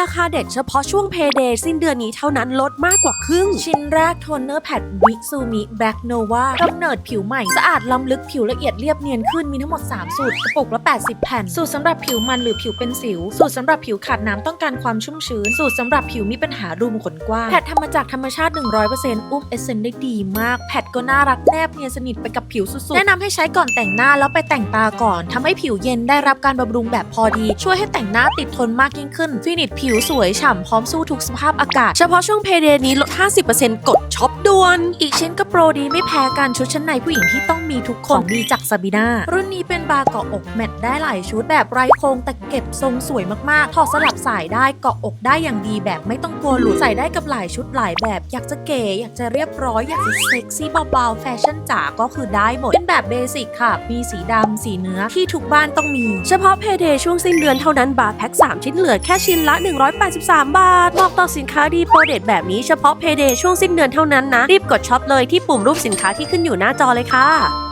ราคาเด็ดเฉพาะช่วงเพย์เดย์สิ้นเดือนนี้เท่านั้นลดมากกว่าครึ่ง ชิ้นแรกโทนเนอร์แพดวิกซูมิแบล็กโนวากำเนิดผิวใหม่ สะอาดล้ำลึกผิวละเอียดเรียบเนียนขึ้นมีทั้งหมด 3 สูตร กระปุกละ 80 แผ่น สูตรสำหรับผิวมันหรือผิวเป็นสิว สูตรสำหรับผิวขาดน้ำต้องการความชุ่มชื้น สูตรสำหรับผิวมีปัญหารูมขนกว้างแพดทำมาจากธรรมชาติ 100%อุ้มเอเซนได้ดีมากแพดก็น่ารักแนบเนียนสนิทไปกับผิวสุดๆแนะนำให้ใช้ก่อนแต่งหน้าแล้วไปแต่งตาก่อนทำให้ผิวเย็นได้รับการบำรุงแบบพอดี ช่วยให้แต่งหน้าติดทนมากยิ่งขึ้นฟินิชผิวิวสวยฉ่ำพร้อมสู้ทุกสภาพอากาศ เฉพาะช่วงเพเดนี้ลด 50%กดช็อปด่วน อีกชิ้นก็โปรดีไม่แพ้กันชุดชั้นในผู้หญิงที่ต้องมีทุกคนดีจากซาบีนารุ่นนี้เป็นบาร์เกาะอกแมทได้หลายชุดแบบไร้โครงแต่เก็บทรงสวยมากๆ ถอดสลับสายได้เกาะอกได้อย่างดีแบบไม่ต้องกลัวหลุดใส่ได้กับหลายชุดหลายแบบ อยากจะเก๋อยากจะเรียบร้อยอยากจะเซ็กซี่เบาๆแฟชั่นจ๋าก็คือได้หมดเป็นแบบเบสิกค่ะ มีสีดำสีเนื้อที่ทุกบ้านต้องมี เฉพาะเพเดช่วงสิ้นเดือนเท่านั้นบาร์แพ็ค3ชิ้นเหลือแค่ชิ้นละ183 บาท บอกต่อสินค้าดีโปรเดตแบบนี้เฉพาะเพย์เดย์ช่วงสิ้นเดือนเท่านั้นนะ รีบกดช็อปเลยที่ปุ่มรูปสินค้าที่ขึ้นอยู่หน้าจอเลยค่ะ